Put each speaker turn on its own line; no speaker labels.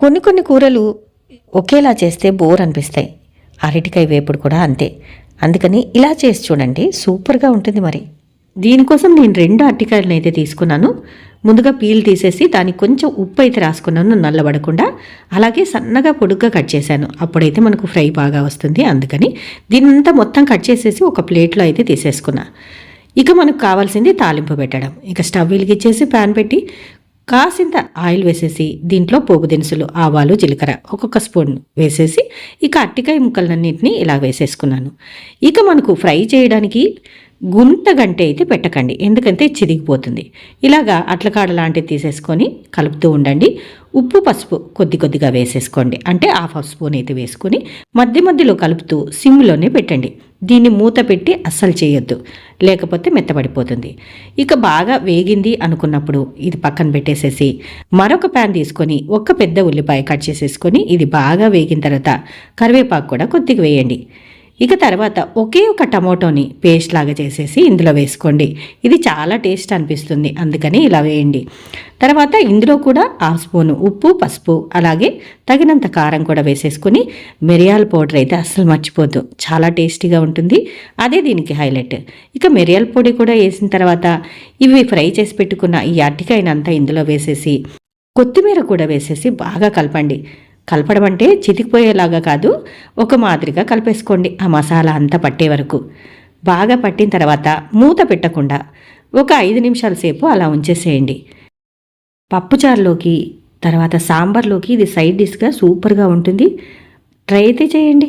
కొన్ని కొన్ని కూరలు ఒకేలా చేస్తే బోర్ అనిపిస్తాయి. అరటికాయ వేపుడు కూడా అంతే. అందుకని ఇలా చేసి చూడండి సూపర్గా ఉంటుంది మరి. దీనికోసం నేను రెండు అరటికాయలను అయితే తీసుకున్నాను. ముందుగా పీల్ తీసేసి దానికి కొంచెం ఉప్పు అయితే రాసుకున్నాను నల్లబడకుండా. అలాగే సన్నగా పొడుగ్గా కట్ చేశాను. అప్పుడైతే మనకు ఫ్రై బాగా వస్తుంది. అందుకని దీనంతా మొత్తం కట్ చేసేసి ఒక ప్లేట్లో అయితే తీసేసుకున్నా. ఇక మనకు కావాల్సింది తాలింపు పెట్టడం. ఇక స్టవ్ వెలిగించేసి ప్యాన్ పెట్టి కాసింత ఆయిల్ వేసేసి దీంట్లో పోపు దినుసులు ఆవాలు జీలకర్ర ఒక్కొక్క స్పూన్ వేసేసి ఇక అట్టికాయ ముక్కలన్నింటినీ ఇలా వేసేసుకున్నాను. ఇక మనకు ఫ్రై చేయడానికి గుంట గంటే అయితే పెట్టకండి. ఎందుకంటే చిరిగిపోతుంది. ఇలాగా అట్లకాడ లాంటివి తీసేసుకొని కలుపుతూ ఉండండి. ఉప్పు పసుపు కొద్ది కొద్దిగా వేసేసుకోండి. అంటే హాఫ్ హాఫ్ స్పూన్ అయితే వేసుకొని మధ్య మధ్యలో కలుపుతూ సిమ్లోనే పెట్టండి. దీన్ని మూత పెట్టి అస్సలు చేయొద్దు. లేకపోతే మెత్తబడిపోతుంది. ఇక బాగా వేగింది అనుకున్నప్పుడు ఇది పక్కన పెట్టేసేసి మరొక ప్యాన్ తీసుకొని ఒక్క పెద్ద ఉల్లిపాయ కట్ చేసేసుకొని ఇది బాగా వేగిన తర్వాత కరివేపాకు కూడా కొద్దిగా వేయండి. ఇక తర్వాత ఒకే ఒక టమోటోని పేస్ట్ లాగా చేసేసి ఇందులో వేసుకోండి. ఇది చాలా టేస్ట్ అనిపిస్తుంది. అందుకని ఇలా వేయండి. తర్వాత ఇందులో కూడా హాఫ్ స్పూను ఉప్పు పసుపు అలాగే తగినంత కారం కూడా వేసేసుకుని మిరియాల పౌడర్ అయితే అస్సలు మర్చిపోద్దు. చాలా టేస్టీగా ఉంటుంది. అదే దీనికి హైలైట్. ఇక మిరియాల పొడి కూడా వేసిన తర్వాత ఇవి ఫ్రై చేసి పెట్టుకున్న ఈ అట్టికాయనంతా ఇందులో వేసేసి కొత్తిమీర కూడా వేసేసి బాగా కలపండి. కలపడం అంటే చితికిపోయేలాగా కాదు ఒక మాదిరిగా కలిపేసుకోండి ఆ మసాలా అంతా పట్టే వరకు. బాగా పట్టిన తర్వాత మూత పెట్టకుండా ఒక ఐదు నిమిషాల సేపు అలా ఉంచేసేయండి. పప్పుచారులోకి తర్వాత సాంబార్లోకి ఇది సైడ్ డిష్గా సూపర్గా ఉంటుంది. ట్రై అయితే చేయండి.